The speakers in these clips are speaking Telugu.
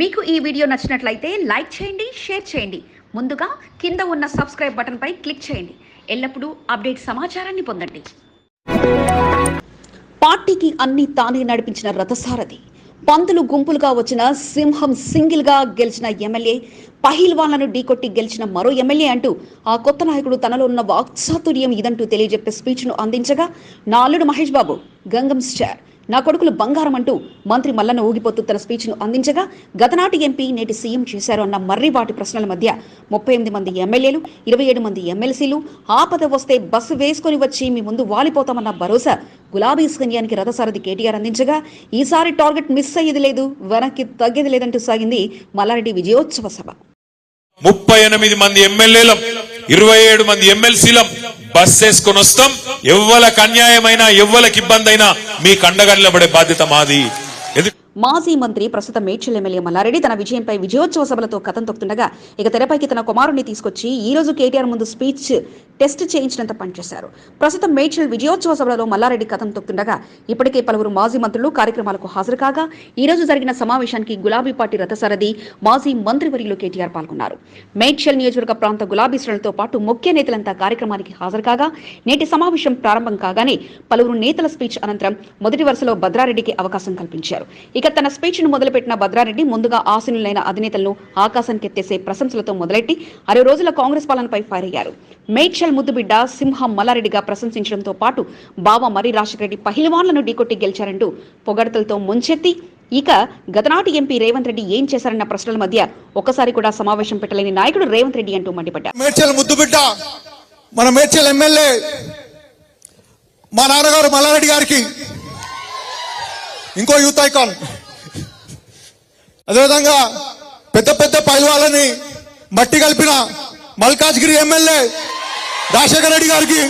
మీకు ఈ వీడియో నచ్చినట్లయితే లైక్ చేయండి షేర్ చేయండి. ముందుగా కింద ఉన్న సబ్స్క్రైబ్ బటన్పై క్లిక్ చేయండి. ఎల్లప్పుడూ అప్డేట్ సమాచారాన్ని పొందండి. పార్టీకి అన్ని తానే నడిపించిన రథసారథి పంతులు గుంపులుగా వచ్చిన సింహం సింగిల్గా గెలిచిన ఎమ్మెల్యే పహిల్వాన్లను ఢీకొట్టి గెలిచిన మరో ఎమ్మెల్యే అంటూ ఆ కొత్త నాయకుడు తనలో ఉన్న వాక్చాతుర్యం ఇదంటూ తెలియజెప్పే స్పీచ్ను అందించగా నాలుడు మహేష్ బాబు గంగం స్టార్. నా కొడుకులు బంగారం అంటూ మంత్రి మల్లన్న ఊగిపోతూ తన స్పీచ్ను అందించగా గతనాటి ఎంపీ నేటి సీఎం చేశారు అన్న మర్రివాటి ప్రశ్నల మధ్య ముప్పై ఎనిమిది మంది ఎమ్మెల్యేలు ఇరవై ఏడు మంది ఎమ్మెల్సీలు ఆపద వస్తే బస్సు వేసుకొని వచ్చి మీ ముందు వాలిపోతామన్న భరోసా గులాబీ సైన్యానికి రథసారథి కేటీఆర్ అందించగా ఈసారి టార్గెట్ మిస్ అయ్యేది లేదు వెనక్కి తగ్గేది లేదంటూ సాగింది మల్లారెడ్డి విజయోత్సవ సభ. ముప్పై ఎనిమిది మంది ఎమ్మెల్యేలం ఇరవై ఏడు మంది ఎమ్మెల్సీలం బస్ వేసుకొని వస్తాం. ఎవ్వలకు అన్యాయమైనా ఎవ్వలకు ఇబ్బంది అయినా మీ కండగండ్ల పడే బాధ్యత మాది. ఎందుకు మాజీ మంత్రి ప్రస్తుత మేడ్చల్ ఎమ్మెల్యే మల్లారెడ్డి తన విజయంపై విజయోత్సవ సభలతో కథం తొక్కుతుండగా ఇక తెరపైకి తన కుమారుణ్ణి తీసుకొచ్చి ఈ రోజు కేటీఆర్ ముందు స్పీచ్ టెస్ట్ చేయించినంత పనిచేశారు. ప్రస్తుతం మేడ్చల్ విజయోత్సవ సభలలో మల్లారెడ్డి కథం తొక్కుతుండగా ఇప్పటికే పలువురు మాజీ మంత్రులు కార్యక్రమాలకు హాజరు కాగా ఈ రోజు జరిగిన సమావేశానికి గులాబీ పార్టీ రథసారథి మాజీ మంత్రివర్యులు కేటీఆర్ పాల్గొన్నారు. మేడ్చల్ నియోజకవర్గ ప్రాంత గులాబీ శ్రేణులతో పాటు ముఖ్య నేతలంతా కార్యక్రమానికి హాజరు కాగా నేటి సమావేశం ప్రారంభం కాగానే పలువురు నేతల స్పీచ్ అనంతరం మొదటి వరుసలో భద్రారెడ్డికి అవకాశం కల్పించారు. ఇక తన స్పీచ్ను మొదలుపెట్టిన భద్రారెడ్డి ముందుగా ఆసీనులైన అధినేతలను ఆకాశానికెత్తేసే ప్రశంసలతో మొదలెట్టి అరవై రోజుల కాంగ్రెస్ పాలనపై ఫైర్ అయ్యారు. మేడ్చల్ ముద్దుబిడ్డ సింహం మల్లారెడ్డిగా ప్రశంసించడంతో పాటు బావ మరి రాజశేఖరెడ్డి పహిల్వాన్లను ఢీకొట్టి గెలిచారంటూ పొగడతలతో ముంచెత్తి ఇక గతనాటి ఎంపీ రేవంత్ రెడ్డి ఏం చేశారన్న ప్రశ్నల మధ్య ఒక్కసారి కూడా సమావేశం పెట్టలేని నాయకుడు రేవంత్ రెడ్డి అంటూ మండిపడ్డారు మేడ్చల్ ముద్దుబిడ్డ మన మేడ్చల్ ఎమ్మెల్యే మా నాన్నగారు మల్లారెడ్డి గారికి ఇంకో యూత్ ఐకాన్. అదేవిధంగా పెద్ద పెద్ద పైల్వాలని మట్టి కలిపిన మల్కాజ్గిరి ఎమ్మెల్యే రాజశేఖర రెడ్డి గారికి.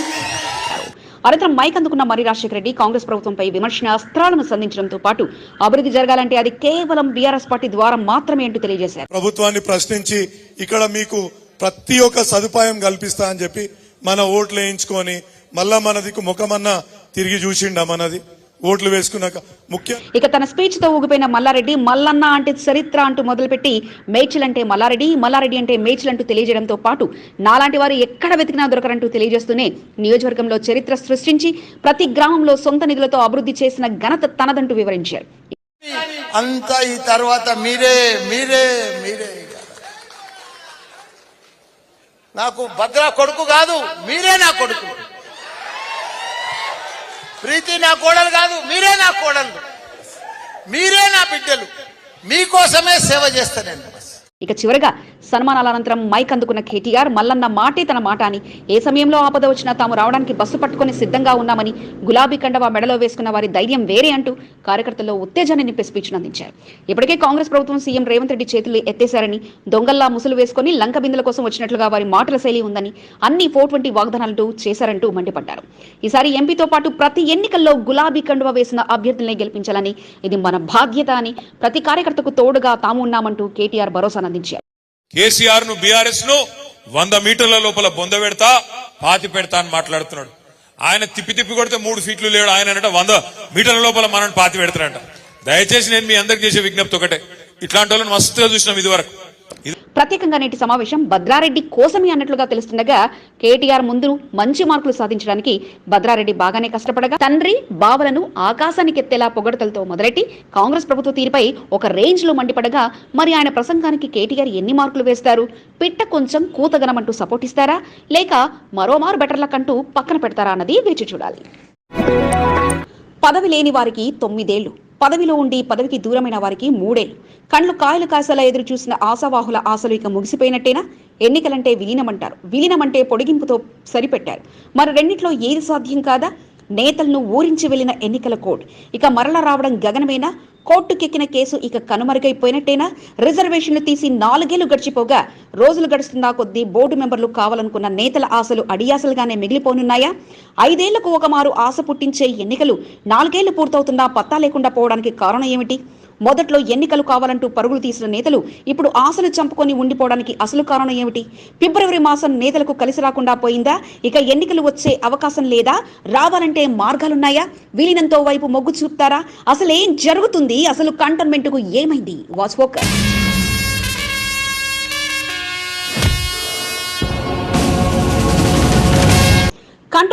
అనంతరం మైక్ అందుకున్న మరి రాజశేఖర రెడ్డి కాంగ్రెస్ ప్రభుత్వంపై విమర్శన అస్త్రాలను సంధించడంతో పాటు అభివృద్ధి జరగాలంటే అది కేవలం బీఆర్ఎస్ పార్టీ ద్వారా మాత్రమే అంటూ తెలియజేశారు. ప్రభుత్వాన్ని ప్రశ్నించి ఇక్కడ మీకు ప్రతి ఒక్క సదుపాయం కల్పిస్తా అని చెప్పి మన ఓట్లు వేయించుకొని మళ్ళా మనదికు ముఖమన్నా తిరిగి చూసిండా మనది. ఓట్లు వేసుకున్నాక ముఖ్య ఇక తన స్పీచ్తో ఊగిపోయిన మల్లారెడ్డి మల్లన్న అంటే చరిత్ర అంటూ మొదలుపెట్టి మేడ్చల్ అంటే మల్లారెడ్డి మల్లారెడ్డి అంటే మేడ్చల్ అంటూ తెలియజేయడంతో పాటు నాలాంటి వారు ఎక్కడ వెతికినా దొరకరంటూ తెలియజేస్తూనే నియోజకవర్గంలో చరిత్ర సృష్టించి ప్రతి గ్రామంలో సొంత నిధులతో అభివృద్ధి చేసిన ఘనత తనదంటూ వివరించారు అంతా ఈ తర్వాత మీరే మీరే మీరే. నాకు భద్ర కొడుకు కాదు మీరే నా కొడుకు ప్రీతి నా కోడలు కాదు మీరే నా కోడలు మీరే నా బిడ్డలు. మీకోసమే సేవ చేస్తా నేను. ఇక చివరగా సన్మానాల అనంతరం మైక్ అందుకున్న కేటీఆర్ మల్లన్న మాటే తన మాట అని. ఏ సమయంలో ఆపద వచ్చినా తాము రావడానికి బస్సు పట్టుకొని సిద్ధంగా ఉన్నామని గులాబీ కండవా మెడలో వేసుకున్న వారి ధైర్యం వేరే అంటూ కార్యకర్తల్లో ఉత్తేజాన్ని నింపే స్పీచ్ అందించారు ఇప్పటికే కాంగ్రెస్ ప్రభుత్వం సీఎం రేవంత్ రెడ్డి చేతులు ఎత్తేశారని దొంగల్లా ముసులు వేసుకొని లంక బిందుల కోసం వచ్చినట్లుగా వారి మాటల శైలి ఉందని అన్ని ఫోర్ ట్వంటీ వాగ్దానాలు చేశారంటూ మండిపడ్డారు. ఈసారి ఎంపీతో పాటు ప్రతి ఎన్నికల్లో గులాబీ కండువ వేసిన అభ్యర్థులనే గెలిపించాలని ఇది మన బాధ్యత అని ప్రతి కార్యకర్తకు తోడుగా తాము ఉన్నామంటూ కేటీఆర్ భరోసాను అందించారు కేసీఆర్ను బీఆర్ఎస్ను వంద మీటర్ల లోపల బొంద పెడతా పాతి పెడతా అని మాట్లాడుతున్నాడు. ఆయన తిప్పి తిప్పి కొడితే మూడు ఫీట్లు లేడు. ఆయన అంటే వంద మీటర్ల లోపల మనం పాతి పెడతారంట దయచేసి నేను మీ అందరికి చేసే విజ్ఞప్తి ఒకటే. ఇట్లాంటి వాళ్ళని మస్తుగా చూసినాం ఇది వరకు ప్రత్యేకంగా నేటి సమావేశం భద్రారెడ్డి కోసమే అన్నట్లుగా తెలుస్తుండగా కేటీఆర్ ముందు మంచి మార్కులు సాధించడానికి భద్రారెడ్డి బాగానే కష్టపడగా తండ్రి బావలను ఆకాశానికి ఎత్తేలా పొగడతలతో మొదలెట్టి కాంగ్రెస్ ప్రభుత్వ తీరుపై ఒక రేంజ్లో మండిపడగా మరి ఆయన ప్రసంగానికి కేటీఆర్ ఎన్ని మార్కులు వేస్తారు? పిట్ట కొంచెం కూతగనమంటూ సపోర్ట్ ఇస్తారా? లేక మరోమారు బెటర్లకంటూ పక్కన పెడతారా అన్నది వేచి చూడాలి. పదవి లేని వారికి తొమ్మిదేళ్ళు. పదవిలో ఉండి పదవికి దూరమైన వారికి మూడేళ్ళు కళ్ళు కాయలు కాసేలా ఎదురు చూసిన ఆశావాహుల ఆశలు ఇక ముగిసిపోయినట్టేనా? ఎన్నికలంటే విలీనమంటారు. విలీనమంటే పొడిగింపుతో సరిపెట్టారు. మరి రెండిట్లో ఏది సాధ్యం కాదా? నేతలను ఊరించి వెళ్ళిన ఎన్నికల కోడ్. ఇక మరల రావడం గగనమేనా? కోర్టుకెక్కిన కేసు ఇక కనుమరుగైపోయినట్టేనా? రిజర్వేషన్లు తీసి నాలుగేళ్ళు గడిచిపోగా రోజులు గడుస్తున్నా కొద్దీ బోర్డు మెంబర్లు కావాలనుకున్న నేతల ఆశలు అడియాసలుగానే మిగిలిపోనున్నాయా? ఐదేళ్ళకు ఒకమారు ఆశ పుట్టించే ఎన్నికలు నాలుగేళ్ళు పూర్తవుతున్నా పత్తా లేకుండా పోవడానికి కారణం ఏమిటి? మొదట్లో ఎన్నికలు కావాలంటూ పరుగులు తీసిన నేతలు ఇప్పుడు ఆశలు చంపుకొని ఉండిపోవడానికి అసలు కారణం ఏమిటి? ఫిబ్రవరి మాసం నేతలకు కలిసి రాకుండా పోయిందా? ఇక ఎన్నికలు వచ్చే అవకాశం లేదా? రావాలంటే మార్గాలున్నాయా? విలీనంతో వైపు మొగ్గు చూపుతారా? అసలు ఏం జరుగుతుంది? అసలు కంటోన్మెంట్కు ఏమైంది? Watch focus.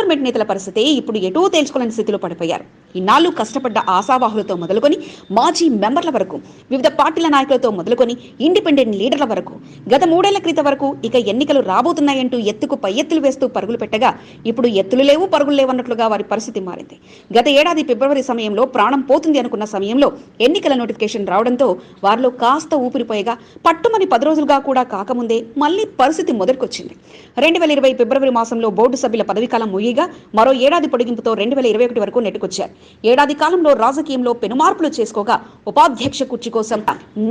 కంటోన్మెంట్ నేతల పరిస్థితి ఇప్పుడు ఎటూ తేల్చుకోలేని స్థితిలో పడిపోయారు. ఇన్నాళ్ళు కష్టపడ్డ ఆశావాహులతో మొదలుకొని మాజీ మెంబర్ల వరకు వివిధ పార్టీల నాయకులతో మొదలుకొని ఇండిపెండెంట్ లీడర్ల వరకు గత మూడేళ్ళ క్రితం వరకు ఇక ఎన్నికలు రాబోతున్నాయంటూ ఎత్తుకు పై ఎత్తులు వేస్తూ పరుగులు పెట్టగా ఇప్పుడు ఎత్తులు లేవు పరుగులు లేవన్నట్లుగా వారి పరిస్థితి మారింది. గత ఏడాది ఫిబ్రవరి సమయంలో ప్రాణం పోతుంది అనుకున్న సమయంలో ఎన్నికల నోటిఫికేషన్ రావడంతో వారిలో కాస్త ఊపిరిపోయగా పట్టుమని పది రోజులుగా కూడా కాకముందే మళ్ళీ పరిస్థితి మొదటికొచ్చింది రెండు వేల ఇరవై ఫిబ్రవరి మాసంలో బోర్డు సభ్యుల పదవీకాలం ముగిగా మరో ఏడాది పొడిగింపుతో రెండు వేల ఇరవై ఒకటి వరకు నెట్టుకొచ్చారు. ఏడాది కాలంలో రాజకీయంలో పెనుమార్పులు చేసుకోగా ఉపాధ్యక్ష కుర్చీ కోసం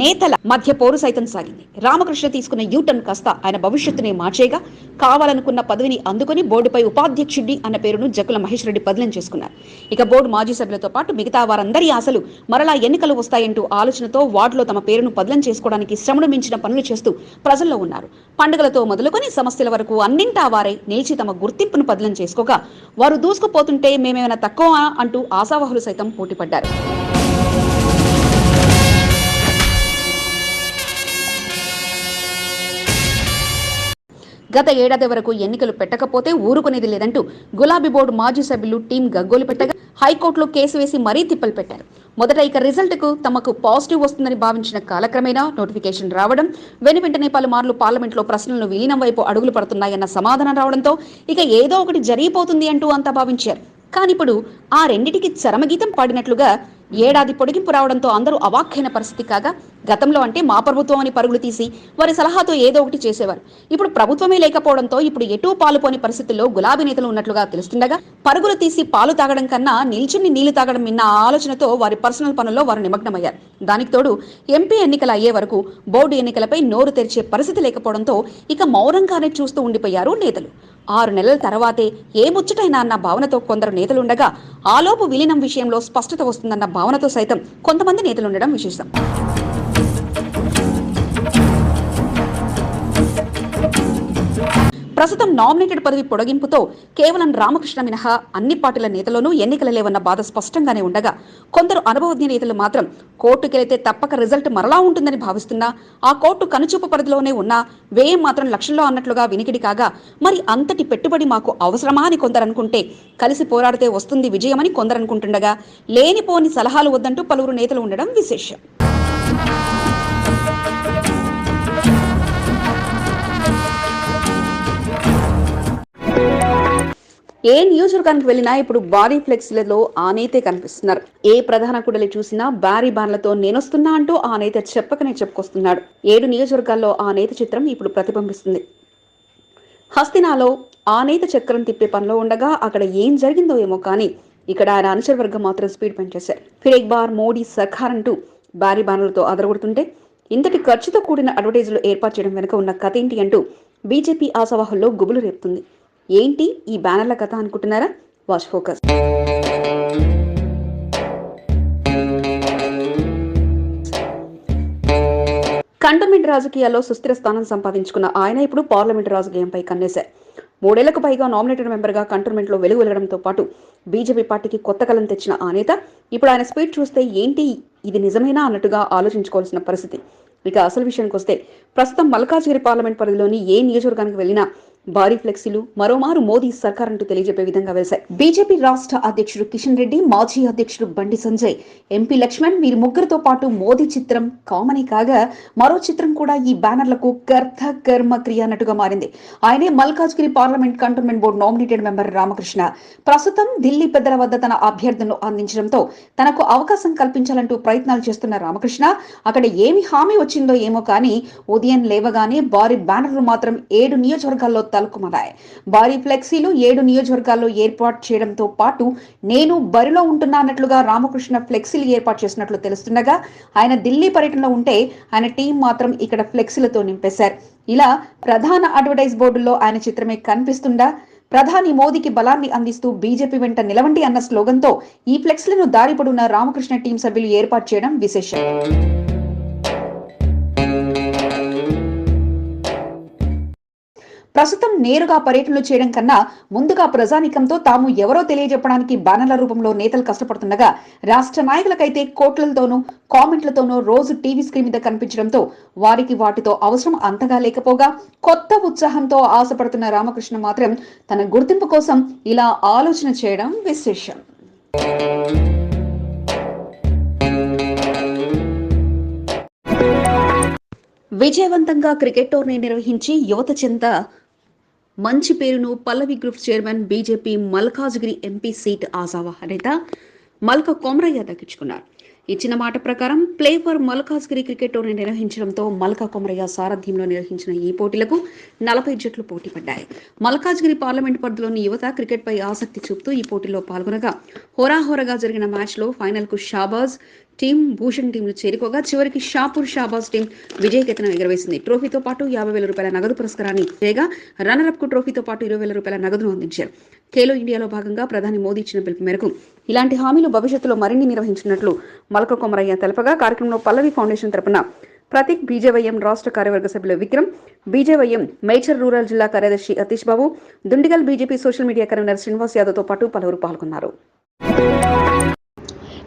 నేతల మధ్య పోరు సైతం సాగింది. రామకృష్ణ తీసుకున్న యూటర్న్ కాస్త ఆయన భవిష్యత్తునే మార్చేగా కావాలనుకున్న పదవిని అందుకుని బోర్డుపై ఉపాధ్యక్షుడి అన్న పేరును జకుల మహేష్ రెడ్డి బదిలం చేసుకున్నారు. ఇక బోర్డు మాజీ సభ్యులతో పాటు మిగతా వారందరి ఆశలు మరలా ఎన్నికలు వస్తాయంటూ ఆలోచనతో వార్డులో తమ పేరును బదిలం చేసుకోవడానికి శ్రమను మించిన పనులు చేస్తూ ప్రజల్లో ఉన్నారు. పండుగలతో మొదలుకొని సమస్యల వరకు అన్నింటా వారే నిలిచి తమ గుర్తింపును బదిలం చేసుకోగా వారు దూసుకుపోతుంటే మేమేమైనా తక్కువ అంటూ ఆశావహులు సైతం పోటీపడ్డారు. గత ఏడాది వరకు ఎన్నికలు పెట్టకపోతే ఊరుకునేది లేదంటూ గులాబీ బోర్డు మాజీ సభ్యులు టీం గగ్గోలు పెట్టగా హైకోర్టులో కేసు వేసి మరీ తిప్పలు పెట్టారు. మొదట ఇక రిజల్ట్కు తమకు పాజిటివ్ వస్తుందని భావించిన కాలక్రమేణా నోటిఫికేషన్ రావడం వెను వెంటనే పలుమార్లు పార్లమెంట్లో ప్రశ్నలను విలీనం వైపు అడుగులు పడుతున్నాయన్న సమాధానం రావడంతో ఇక ఏదో ఒకటి జరిగిపోతుంది అంటూ అంతా భావించారు. కానీ ఇప్పుడు ఆ రెండిటికి చరమగీతం పాడినట్లుగా ఏడాది పొడిగింపు రావడంతో అందరూ అవాక్కైన పరిస్థితి కాగా గతంలో అంటే మా ప్రభుత్వం అని పరుగులు తీసి వారి సలహాతో ఏదో ఒకటి చేసేవారు. ఇప్పుడు ప్రభుత్వమే లేకపోవడంతో ఇప్పుడు ఎటూ పాలుపోని పరిస్థితుల్లో గులాబీ నేతలు ఉన్నట్లుగా తెలుస్తుండగా పరుగులు తీసి పాలు తాగడం కన్నా నిల్చుని నీళ్ళు తాగడం విన్న ఆలోచనతో వారి పర్సనల్ పనుల్లో వారు నిమగ్నమయ్యారు. దానికి తోడు ఎంపీ ఎన్నికలు అయ్యే వరకు బోర్డు ఎన్నికలపై నోరు తెరిచే పరిస్థితి లేకపోవడంతో ఇక మౌనంగానే చూస్తూ ఉండిపోయారు నేతలు. ఆరు నెలల తర్వాతే ఏ ముచ్చటైనా అన్న భావనతో కొందరు నేతలుండగా ఆలోపు విలీనం విషయంలో స్పష్టత వస్తుందన్న భావనతో సైతం కొంతమంది నేతలుండడం విశేషం. ప్రస్తుతం నామినేటెడ్ పదవి పొడిగింపుతో కేవలం రామకృష్ణ మినహా అన్ని పార్టీల నేతలోనూ ఎన్నికల లేవన్న బాధ స్పష్టంగానే ఉండగా కొందరు అనుభవజ్ఞ నేతలు మాత్రం కోర్టుకెళితే తప్పక రిజల్ట్ మరలా ఉంటుందని భావిస్తున్నా ఆ కోర్టు కనుచూపు పరిధిలోనే ఉన్నా వ్యయం మాత్రం లక్షల్లో అన్నట్లుగా వినికిడి కాగా మరి అంతటి పెట్టుబడి మాకు అవసరమా అని కొందరు అనుకుంటే కలిసి పోరాడితే వస్తుంది విజయమని కొందరు అనుకుంటుండగా లేనిపోని సలహాలు వద్దంటూ పలువురు నేతలు ఉండడం విశేషం. ఏ నియోజకవర్గానికి వెళ్ళినా ఇప్పుడు భారీ ఫ్లెక్స్లలో ఆ నేతే కనిపిస్తున్నారు. ఏ ప్రధాన కుడలి చూసినా భారీ బాన్లతో నేనొస్తున్నా అంటూ ఆ నేత చెప్పకనే చెప్పుకొస్తున్నాడు. ఏడు నియోజకవర్గాల్లో ఆ నేత చిత్రం ఇప్పుడు ప్రతిబింబిస్తుంది. హస్తినాలో ఆ నేత చక్రం తిప్పే పనిలో ఉండగా అక్కడ ఏం జరిగిందో ఏమో కానీ ఇక్కడ ఆయన అనుచర వర్గం మాత్రం స్పీడ్ పెంచేశారు. ఫిరేక్ బార్ మోడీ సర్కార్ అంటూ భారీ బాణలతో అదరగొడుతుంటే ఇంతటి ఖర్చుతో కూడిన అడ్వర్టైజ్లు ఏర్పాటు చేయడం వెనుక ఉన్న కథ ఏంటి అంటూ బీజేపీ ఆశావాహుల్లో గుబులు రేపుతుంది. ఏంటి ఈ బ్యానర్ల కథ అనుకుంటున్నారా? Watch focus. కంటోన్మెంట్ రాజకీయాల్లో సుస్థిర స్థానం సంపాదించుకున్న ఆయన ఇప్పుడు పార్లమెంట్ రాజకీయంపై కన్నేశారు. మూడేళ్ళకు పైగా నామినేటెడ్ మెంబర్గా కంటోన్మెంట్లో వెలుగు వెలగడంతో పాటు బీజేపీ పార్టీకి కొత్త కలం తెచ్చిన ఆ నేత ఇప్పుడు ఆయన స్పీడ్ చూస్తే ఏంటి ఇది నిజమేనా అన్నట్టుగా ఆలోచించుకోవాల్సిన పరిస్థితి. ఇక అసలు విషయానికి వస్తే ప్రస్తుతం మల్కాజ్గిరి పార్లమెంట్ పరిధిలోని ఏ నియోజకవర్గానికి వెళ్ళినా భారీ ఫ్లెక్సీలు మరోమారు మోదీ సర్కార్ అంటూ తెలియజెప్పే విధంగా వెలిశాయి బీజేపీ రాష్ట్ర అధ్యక్షుడు కిషన్ రెడ్డి మాజీ అధ్యక్షుడు బండి సంజయ్ ఎంపీ లక్ష్మణ్ వీరి ముగ్గురితో పాటు మోదీ చిత్రం కామనే కాగా మరో చిత్రం కూడా ఈ బ్యానర్లకు కర్త కర్మ క్రియ అన్నట్టుగా మారింది. ఆయనే Malkajgiri parliament cantonment board nominated member Ramakrishna. ప్రస్తుతం ఢిల్లీ పెద్దల వద్ద తన అభ్యర్థులను అందించడంతో తనకు అవకాశం కల్పించాలంటూ ప్రయత్నాలు చేస్తున్న రామకృష్ణ అక్కడ ఏమి హామీ వచ్చిందో ఏమో కానీ ఉదయం లేవగానే భారీ బ్యానర్లు మాత్రం ఏడు నియోజకవర్గాల్లో తలుకుమలాయి. భారీ ఫ్లెక్సీలు ఏడు నియోజకవర్గాల్లో ఏర్పాటు చేయడంతో పాటు నేను బరిలో ఉంటున్నానట్లుగా రామకృష్ణ ఫ్లెక్సీలు ఏర్పాటు చేసినట్లు తెలుస్తుండగా ఆయన ఢిల్లీ పర్యటనలో ఉంటే ఆయన టీం మాత్రం ఇక్కడ ఫ్లెక్సీలతో నింపేశారు. ఇలా ప్రధాన అడ్వర్టైజ్ బోర్డుల్లో ఆయన చిత్రమే కనిపిస్తుండా ప్రధాని మోదీకి బలాన్ని అందిస్తూ బీజేపీ వెంట నిలవండి అన్న స్లోగన్తో ఈ ఫ్లెక్స్లను దారిపడున్న రామకృష్ణ టీం సభ్యులు ఏర్పాటు చేయడం విశేషం. ప్రస్తుతం నేరుగా పర్యటనలు చేయడం కన్నా ముందుగా ప్రజానికంతో తాము ఎవరో తెలియజెప్పడానికి బ్యానర్ల రూపంలో నేతలు కష్టపడుతుండగా రాష్ట్ర నాయకులకైతే కోట్లతోనూ కామెంట్లతోనూ రోజు టీవీ స్క్రీన్ మీద కనిపించడంతో వారికి వాటితో అవసరం అంతగా లేకపోగా కొత్త ఉత్సాహంతో ఆశపడుతున్న రామకృష్ణ మాత్రం తన గుర్తింపు కోసం ఇలా ఆలోచన చేయడం విశేషం. విజయవంతంగా క్రికెట్ టోర్నీ నిర్వహించి యువత చెంత మంచి పేరును Pallavi group chairman BJP Malkajgiri MP seat ఆశావహ నేత మల్క కొమరయ్య దక్కించుకున్నారు. ఇచ్చిన మాట ప్రకారం play for Malkajgiri cricket tourney నిర్వహించడంతో Malka Komaraiah సారథ్యంలో నిర్వహించిన ఈ పోటీలకు నలభై జట్లు పోటీ పడ్డాయి. మల్కాజ్గిరి పార్లమెంట్ పరిధిలోని యువత క్రికెట్పై ఆసక్తి చూపుతూ ఈ పోటీలో పాల్గొనగా హోరాహోరగా జరిగిన మ్యాచ్లో ఫైనల్కు షాబాజ్ టీం భూషణ్ టీంలు చేరుకోగా చివరికి షాపూర్ షాబాజ్ టీం విజయకేతనం ఎగరవేసింది. ట్రోఫీతో పాటు యాభై వేల రూపాయల నగదు పురస్కారాన్ని చేయగా రన్నరప్కు ట్రోఫీతో పాటు ఇరవై వేల రూపాయల నగదును అందించారు. ఖేలో ఇండియాలో భాగంగా ప్రధాని మోదీ ఇచ్చిన పిలుపు మేరకు ఇలాంటి హామీలు భవిష్యత్తులో మరిన్ని నిర్వహించినట్లు మలక కొమరయ్య తెలపగా కార్యక్రమంలో పల్లవి ఫౌండేషన్ తరపున ప్రతీక్ బీజేవైఎం రాష్ట్ర కార్యవర్గ సభ్యులు విక్రమ్ బీజేవైఎం మేచర్ రూరల్ జిల్లా కార్యదర్శి Atish Babu Dundigal BJP social media convener Srinivas యాదవ్తో పాటు పలువురు పాల్గొన్నారు.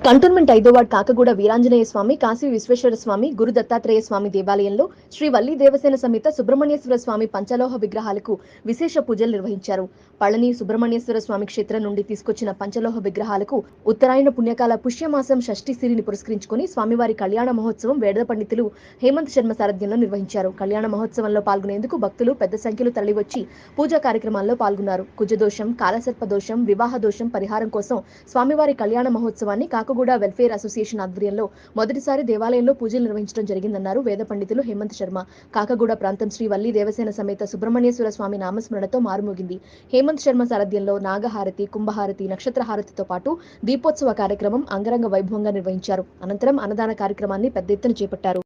కంటోన్మెంట్ ఐదో వార్డ్ కాకగూడ వీరాంజనేయ స్వామి కాశీ విశ్వేశ్వర స్వామి గురు దత్తాత్రేయ స్వామి దేవాలయంలో శ్రీ వల్లి దేవసేన సమేత సుబ్రహ్మణ్యేశ్వర స్వామి పంచలోహ విగ్రహాలకు విశేష పూజలు నిర్వహించారు. పళని సుబ్రహ్మణ్యేశ్వర స్వామి క్షేత్రం నుండి తీసుకొచ్చిన పంచలోహ విగ్రహాలకు ఉత్తరాయణ పుణ్యకాల పుష్యమాసం షష్ఠి సిరిని పురస్కరించుకుని స్వామివారి కళ్యాణ మహోత్సవం వేద పండితులు హేమంత్ శర్మ సారథ్యంలో నిర్వహించారు. కళ్యాణ మహోత్సవంలో పాల్గొనేందుకు భక్తులు పెద్ద సంఖ్యలో తరలివచ్చి పూజా కార్యక్రమాల్లో పాల్గొన్నారు. కుజదోషం కాలసర్ప దోషం వివాహ దోషం పరిహారం కోసం స్వామివారి కళ్యాణ మహోత్సవాన్ని కాకగూడ వెల్ఫేర్ అసోసియేషన్ ఆధ్వర్యంలో మొదటిసారి దేవాలయంలో పూజలు నిర్వహించడం జరిగిందన్నారు వేద పండితులు హేమంత్ శర్మ. కాకగూడ ప్రాంతం శ్రీ వల్లి దేవసేన సమేత సుబ్రహ్మణ్యేశ్వర స్వామి నామస్మరణతో మారుమోగింది. హేమంత్ శర్మ సారథ్యంలో నాగహారతి కుంభహారతి నక్షత్రహారతితో పాటు దీపోత్సవ కార్యక్రమం అంగరంగ వైభవంగా నిర్వహించారు. అనంతరం అన్నదాన కార్యక్రమాన్ని పెద్ద ఎత్తున చేపట్టారు.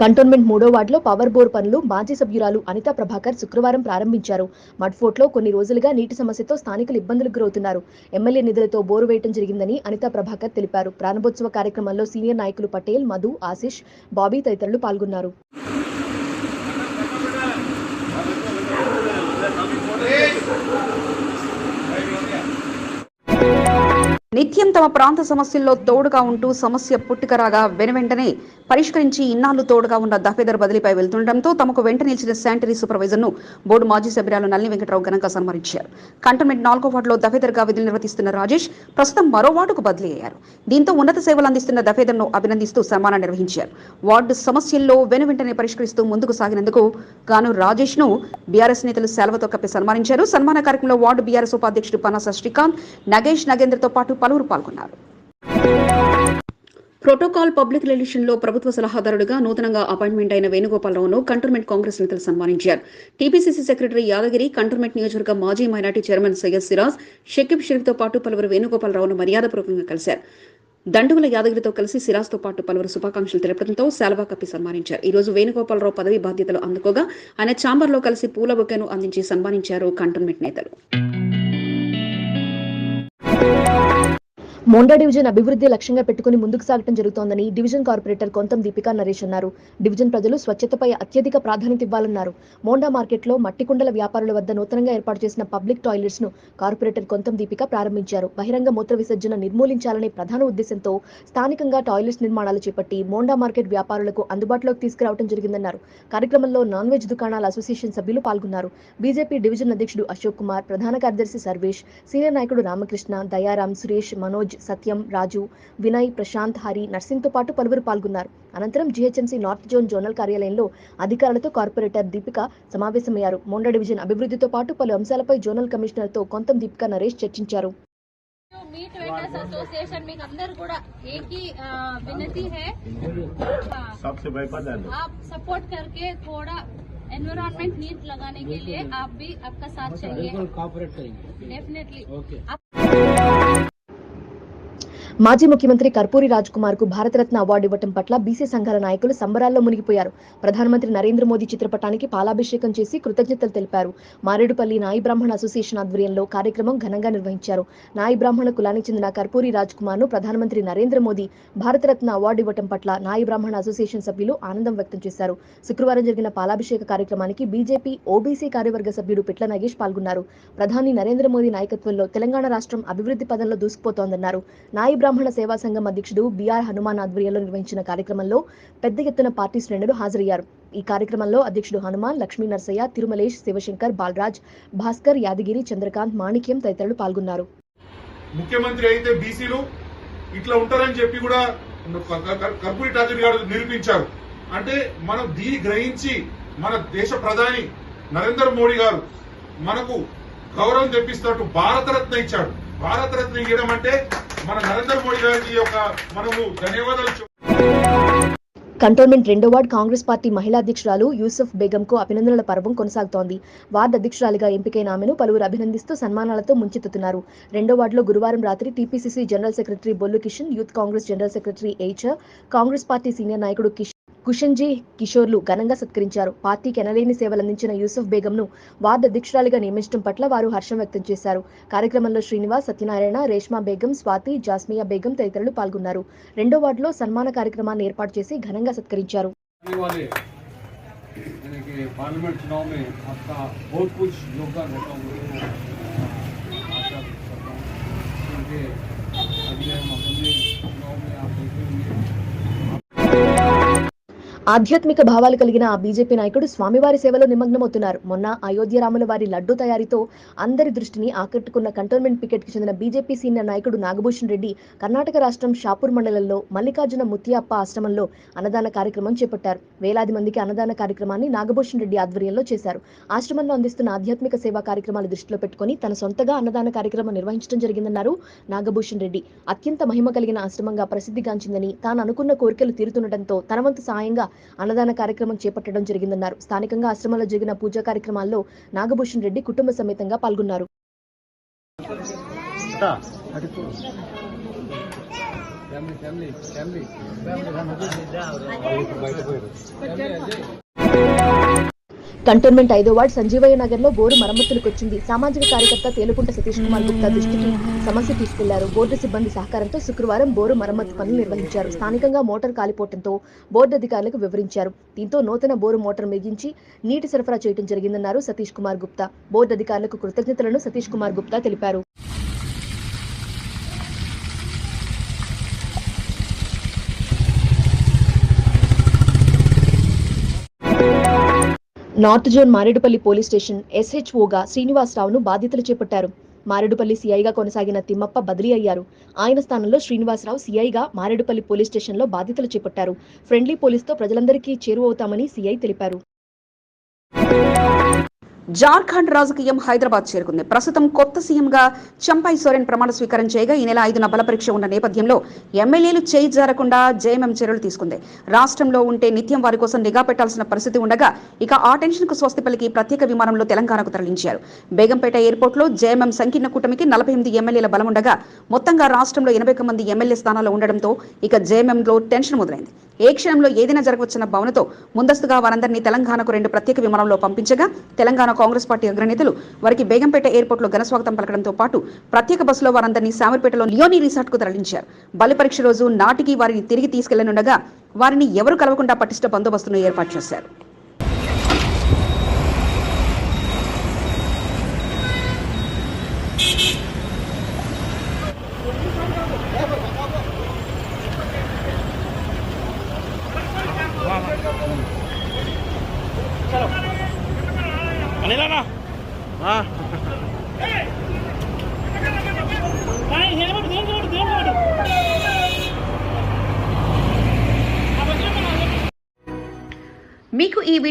కంటోన్మెంట్ మూడో వార్డులో పవర్ బోర్ పనులు మాజీ సభ్యురాలు అనితా ప్రభాకర్ శుక్రవారం ప్రారంభించారు. మడ్ఫోర్ట్లో కొన్ని రోజులుగా నీటి సమస్యతో స్థానికులు ఇబ్బందులకు గురవుతున్నారు. ఎమ్మెల్యే నిధులతో బోరు వేయటం జరిగిందని అనితా ప్రభాకర్ తెలిపారు. ప్రారంభోత్సవ కార్యక్రమంలో సీనియర్ నాయకులు పటేల్ మధు ఆశిష్ బాబీ తదితరులు పాల్గొన్నారు. నిత్యం తమ ప్రాంత సమస్యల్లో తోడుగా ఉంటూ సమస్య పుట్టుకరాగా వెనువెంటనే పరిష్కరించి ఇన్నాళ్ళు తోడుగా ఉన్న దఫేదర్ బదిలీపై వెళ్తుండటంతో తమకు వెంట నిలిచిన శానిటరీ సూపర్వైజర్ను బోర్డు మాజీ సభ్యురాలు నల్లి వెంకటరావు ఘనంగా సన్మానించారు. కంటోన్మెంట్ నాలుగో వార్డులో దఫేదర్గా విధులు నిర్వహిస్తున్న రాజేష్ ప్రస్తుతం మరో వార్డుకు బదిలీ అయ్యారు. దీంతో ఉన్నత సేవలు అందిస్తున్న దఫేదర్ను అభినందిస్తూ సన్మానం నిర్వహించారు. వార్డు సమస్యల్లో వెనువెంటనే పరిష్కరిస్తూ ముందుకు సాగినందుకు గాను రాజేష్ను బీఆర్ఎస్ నేతలు సెలవుతో కప్పి సన్మానించారు. సన్మాన కార్యక్రమంలో వార్డు బీఆర్ఎస్ ఉపాధ్యక్షుడు పనాస శ్రీకాంత్ నగేష్ నగేంద్రతో పాటు పలువురు పాల్గొన్నారు. ప్రోటోకాల్ పబ్లిక్ రిలేషన్లో ప్రభుత్వ సలహాదారుడిగా నూతనంగా అపాయింట్మెంట్ అయిన వేణుగోపాలరావును కంటోన్మెంట్ కాంగ్రెస్ నేతలు సన్మానించారు. టీపీసీసీ సెక్రటరీ యాదగిరి కంటోన్మెంట్ నియోజకవర్గ మాజీ మైనార్టీ చైర్మన్ సయ్యద్ సిరాజ్ షకీబ్ షరీఫ్తో పాటు పలువురు వేణుగోపాలరావును మర్యాదపూర్వకంగా కలిశారు. దండుగుల యాదగిరితో కలిసి సిరాజ్తో పాటు పలువురు శుభాకాంక్షలు తెలపడంతో శాల్వా కప్పి సన్మానించారు. ఈ రోజు వేణుగోపాలరావు పదవి బాధ్యతలు అందుకోగా ఆయన ఛాంబర్లో కలిసి పూల బొకెను అందించి సన్మానించారు కంటోన్మెంట్ నేతలు. మోండా డివిజన్ అభివృద్ధి లక్ష్యంగా పెట్టుకుని ముందుకు సాగటం జరుగుతోందని డివిజన్ కార్పొరేటర్ కొంతం దీపికా నరేష్ అన్నారు. డివిజన్ ప్రజలు స్వచ్ఛతపై అత్యధిక ప్రాధాన్యత ఇవ్వాలన్నారు. మోండా మార్కెట్లో మట్టి కుండల వ్యాపారుల వద్ద నూతనంగా ఏర్పాటు చేసిన పబ్లిక్ టాయిలెట్స్ను కార్పొరేటర్ కొంతం దీపిక ప్రారంభించారు. బహిరంగ మూత్ర విసర్జన నిర్మూలించాలనే ప్రధాన ఉద్దేశంతో స్థానికంగా టాయిలెట్స్ నిర్మాణాలు చేపట్టి మోండా మార్కెట్ వ్యాపారులకు అందుబాటులోకి తీసుకురావడం జరిగిందన్నారు. కార్యక్రమంలో నాన్ వెజ్ దుకాణాల అసోసియేషన్ సభ్యులు పాల్గొన్నారు. బీజేపీ డివిజన్ అధ్యక్షుడు అశోక్ కుమార్ ప్రధాన కార్యదర్శి సర్వేష్ సీనియర్ నాయకుడు రామకృష్ణ దయారాం సురేష్ మనోజ్ సత్యం రాజు వినయ్ ప్రశాంత్ హరి నర్సింగ్తో పాటు పలువురు పాల్గొన్నారు అనంతరం జీహెచ్ఎంసీ నార్త్ జోన్ జోనల్ కార్యాలయంలో అధికారులతో కార్పొరేటర్ దీపిక సమావేశమయ్యారు మోండా డివిజన్ అభివృద్ధితో పాటు పలు అంశాలపై జోనల్ కమిషనర్తో కొంతం దీపిక నరేష్ చర్చించారు मीट वेंडर्स एसोसिएशन మీకు అందరు కూడా एक ही अ, विनती है हाँ, सबसे भयपद आप सपोर्ट करके थोड़ा एनवायरमेंट नीट लगाने के लिए आप भी आपका साथ चाहिए कॉपरेट करेंगे डेफिनेटली ओके మాజీ ముఖ్యమంత్రి కర్పూరి రాజ్ కుమార్కు భారతరత్న అవార్డు ఇవ్వటం పట్ల బీసీ సంఘాల నాయకులు సంబరాల్లో మునిగిపోయారు. ప్రధానమంత్రి నరేంద్ర మోదీ చిత్రపటానికి పాలాభిషేకం చేసి కృతజ్ఞతలు తెలిపారు. మారేడుపల్లి నాయి బ్రాహ్మణ అసోసియేషన్ ఆధ్వర్యంలో కార్యక్రమం ఘనంగా నిర్వహించారు. నాయి బ్రాహ్మణ కులానికి చెందిన కర్పూరి రాజ్ కుమార్ను ప్రధానమంత్రి నరేంద్ర మోదీ భారతరత్న అవార్డు ఇవ్వటం పట్ల నాయి బ్రాహ్మణ అసోసియేషన్ సభ్యులు ఆనందం వ్యక్తం చేశారు. శుక్రవారం జరిగిన పాలాభిషేక కార్యక్రమానికి బీజేపీ ఓబీసీ కార్యవర్గ సభ్యుడు పిట్ల నగేష్ పాల్గొన్నారు. ప్రధాని నరేంద్ర మోదీ నాయకత్వంలో తెలంగాణ రాష్ట్రం అభివృద్ధి పదంలో దూసుకుపోతోందన్నారు. నాయి బ్రాహ్మణ సేవా సంఘం అధ్యక్షుడు బీఆర్ హనుమాన్ ఆధ్వర్యంలో నిర్వహించిన కార్యక్రమంలో పెద్ద ఎత్తున పార్టీ శ్రేణులు హాజరయ్యారు. ఈ కార్యక్రమంలో అధ్యక్షుడు హనుమాన్ లక్ష్మీ నరసయ్య తిరుమలేష్ శివశంకర్ బాలరాజ్ భాస్కర్ యాదగిరి చంద్రకాంత్ మాణిక్యం తదితరులు పాల్గొన్నారు. ముఖ్యమంత్రి అయితే బీసీలు ఇట్లా ఉంటారని చెప్పి కూడా కర్పూరి ఠాకూర్ గారు నిరూపించారు. అంటే మనం దీన్ని గ్రహించి మన దేశ ప్రధాని నరేంద్ర మోడీ గారు మనకు గౌరవం తెప్పిస్తున్నట్టు భారతరత్న ఇచ్చాడు. భారతరత్న ఇవ్వడం అంటే మన నరేంద్ర మోడీ గారికి యొక్క మనము ధన్యవాదాలు కంటోన్మెంట్ రెండో వార్డ్ కాంగ్రెస్ పార్టీ మహిళా అధ్యక్షురాలు యూసుఫ్ బేగంకు అభినందనల పర్వం కొనసాగుతోంది. వార్డు అధ్యక్షురాలిగా ఎంపికైన ఆమెను పలువురు అభినందిస్తూ సన్మానాలతో ముంచెత్తుతున్నారు. రెండో వార్డులో గురువారం రాత్రి TPCC general secretary Bollu Kishan youth Congress general secretary Eicher Congress party senior నాయకుడు కిషన్ కుషన్జీ కిషోర్లు ఘనంగా సత్కరించారు. పార్టీకి ఎనలేని సేవలందించిన యూసఫ్ బేగంను వార్డు అధ్యక్షురాలిగా నియమించడం పట్ల వారు హర్షం వ్యక్తం చేశారు. కార్యక్రమంలో శ్రీనివాస్ సత్యనారాయణ రేష్మా బేగం స్వాతి జాస్మియా బేగం తదితరులు పాల్గొన్నారు. రెండో వార్డులో సన్మాన కార్యక్రమాన్ని ఏర్పాటు చేసి ఘనంగా సత్కరించారు. आने ఆధ్యాత్మిక భావాలు కలిగిన ఆ బీజేపీ నాయకుడు స్వామివారి సేవలో నిమగ్నమవుతున్నారు. మొన్న అయోధ్య రాముల వారి లడ్డు తయారీతో అందరి దృష్టిని ఆకట్టుకున్న కంటోన్మెంట్ పికెట్కి చెందిన బీజేపీ సీనియర్ నాయకుడు నాగభూషణ్ రెడ్డి కర్ణాటక రాష్ట్రం షాపూర్ మండలంలో మల్లికార్జున ముత్తియప్ప ఆశ్రమంలో అన్నదాన కార్యక్రమం చేపట్టారు. వేలాది మందికి అన్నదాన కార్యక్రమాన్ని నాగభూషణ్ రెడ్డి ఆధ్వర్యంలో చేశారు. ఆశ్రమంలో అందిస్తున్న ఆధ్యాత్మిక సేవా కార్యక్రమాలు దృష్టిలో పెట్టుకుని తన సొంతగా అన్నదాన కార్యక్రమం నిర్వహించడం జరిగిందన్నారు నాగభూషణ్ రెడ్డి. అత్యంత మహిమ కలిగిన ఆశ్రమంగా ప్రసిద్ధిగాంచిందని తాను అనుకున్న కోరికలు తీరుతుండటంతో తన వంతు సాయంగా అన్నదాన కార్యక్రమం చేపట్టడం జరిగిందన్నారు. స్థానికంగా ఆశ్రమంలో జరిగిన పూజా కార్యక్రమాల్లో నాగభూషణ్ రెడ్డి కుటుంబ సమేతంగా పాల్గొన్నారు. కంటోన్మెంట్ ఐదో వార్డ్ సంజీవయ్య నగర్లో బోరు మరమ్మతులకు వచ్చింది సామాజిక కార్యకర్త తేలుకుంట సతీష్ కుమార్ గుప్తా దృష్టికి సమస్య తీసుకెళ్ళారు. బోర్డు సిబ్బంది సహకారంతో శుక్రవారం బోరు మరమ్మతు పనులు నిర్వహించారు. స్థానికంగా మోటార్ కాలిపోవడంతో బోర్డు అధికారులకు వివరించారు. దీంతో నూతన బోరు మోటార్ మిగించి నీటి సరఫరా చేయడం జరిగిందన్నారు సతీష్ కుమార్ గుప్తా. బోర్డు అధికారులకు కృతజ్ఞతలను సతీష్ కుమార్ గుప్తా తెలిపారు. North zone Marredpally police station ఎస్హెచ్ఓగా శ్రీనివాసరావును బాధ్యతలు చేపట్టారు. మారేడుపల్లి సీఐగా కొనసాగిన తిమ్మప్ప బదిలీ అయ్యారు. ఆయన స్థానంలో శ్రీనివాసరావు సీఐగా మారేడుపల్లి పోలీస్ స్టేషన్లో బాధ్యతలు చేపట్టారు. ఫ్రెండ్లీ పోలీస్తో ప్రజలందరికీ చేరువవుతామని సీఐ తెలిపారు. జార్ఖండ్ రాజకీయం హైదరాబాద్ చేరుకుంది. ప్రస్తుతం కొత్త సీఎంగా చంపై సోరెన్ ప్రమాణ స్వీకారం చేయగా ఈ నెల ఐదున బలపరీక్ష ఉన్న నేపథ్యంలో ఎమ్మెల్యేలు చేయి జారకుండా జేఎంఎం చర్యలు తీసుకుంది. రాష్ట్రంలో ఉంటే నిత్యం వారి కోసం నిఘా పెట్టాల్సిన పరిస్థితి ఉండగా ఇక ఆ టెన్షన్కు స్వస్తి పలికి ప్రత్యేక విమానంలో తెలంగాణకు తరలించారు. బేగంపేట ఎయిర్పోర్ట్లో జేఎంఎం సంకీర్ణ కూటమికి నలభై ఎనిమిది ఎమ్మెల్యేల బలం ఉండగా మొత్తంగా రాష్ట్రంలో ఎనభై ఒక్క మంది ఎమ్మెల్యే స్థానాల్లో ఉండడంతో ఇక జేఎంఎంలో టెన్షన్ మొదలైంది. ఏ క్షణంలో ఏదైనా జరగవచ్చన్న భావనతో ముందస్తుగా వారందరినీ తెలంగాణకు రెండు ప్రత్యేక విమానంలో పంపించగా తెలంగాణ కాంగ్రెస్ పార్టీ అగ్రనేతలు వారికి బేగంపేట ఎయిర్పోర్ట్లో ఘనస్వాగతం పలకడంతో పాటు ప్రత్యేక బస్సులో వారందరినీ సామర్పేటలో లియోనీ రిసార్ట్కు తరలించారు. బలి పరీక్ష రోజు నాటికి వారిని తిరిగి తీసుకెళ్ళనుండగా వారిని ఎవరు కలవకుండా పటిష్ట బందోబస్తును ఏర్పాటు చేశారు మీకు ఈ